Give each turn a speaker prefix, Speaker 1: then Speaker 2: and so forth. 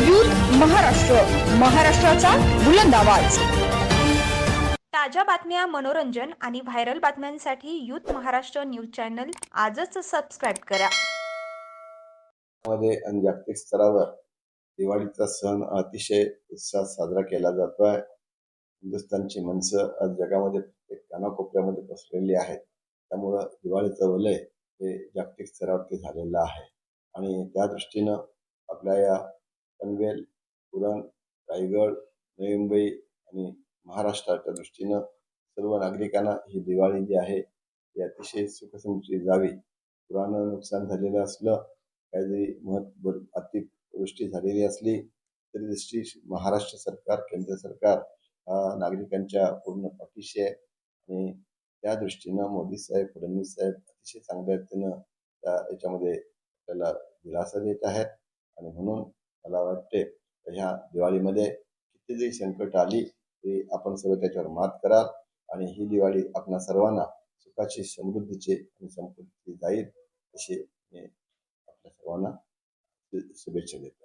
Speaker 1: Youth Maharashtra महाराष्ट्राचा बुलंद आवाज.
Speaker 2: ताज्या बातम्या मनोरंजन आणि व्हायरल बातम्यांसाठी यूथ महाराष्ट्र न्यूज चॅनल आजच सबस्क्राईब करा.
Speaker 3: मध्ये आणि जागतिक स्तरावर दिवाळीचा सण अतिशय उत्साहात साजरा केला जातो आहे हिंदुस्थानची माणसं आज जगामध्ये प्रत्येक कानाकोपऱ्यामध्ये पसरलेली आहेत. त्यामुळं दिवाळीचं वलय हे जागतिक स्तरावरती झालेलं आहे. आणि त्या दृष्टीनं आपल्या या पनवेल पुरण रायगड नवी मुंबई आणि महाराष्ट्राच्या दृष्टीनं सर्व नागरिकांना ही दिवाळी जी आहे ती अतिशय सुखसमृद्धी जावी पुरानं नुकसान झालेलं असलं काहीतरी महत्त्व अतिवृष्टी झालेली असली तरी दृष्टी महाराष्ट्र सरकार केंद्र सरकार हा नागरिकांच्या पूर्ण पाठीशी आहे. आणि त्या दृष्टीनं मोदी साहेब फडणवीस साहेब अतिशय चांगल्या रीतीनं त्या याच्यामध्ये आपल्याला दिलासा देत आहेत. आणि म्हणून मला वाटते. ह्या दिवाळीमध्ये किती जरी संकट आली तरी आपण सर्व त्याच्यावर मात कराल आणि ही दिवाळी आपणा सर्वांना सुखाची समृद्धीची आणि संपत्ती जाईल अशी मी आपल्या सर्वांना शुभेच्छा देतो.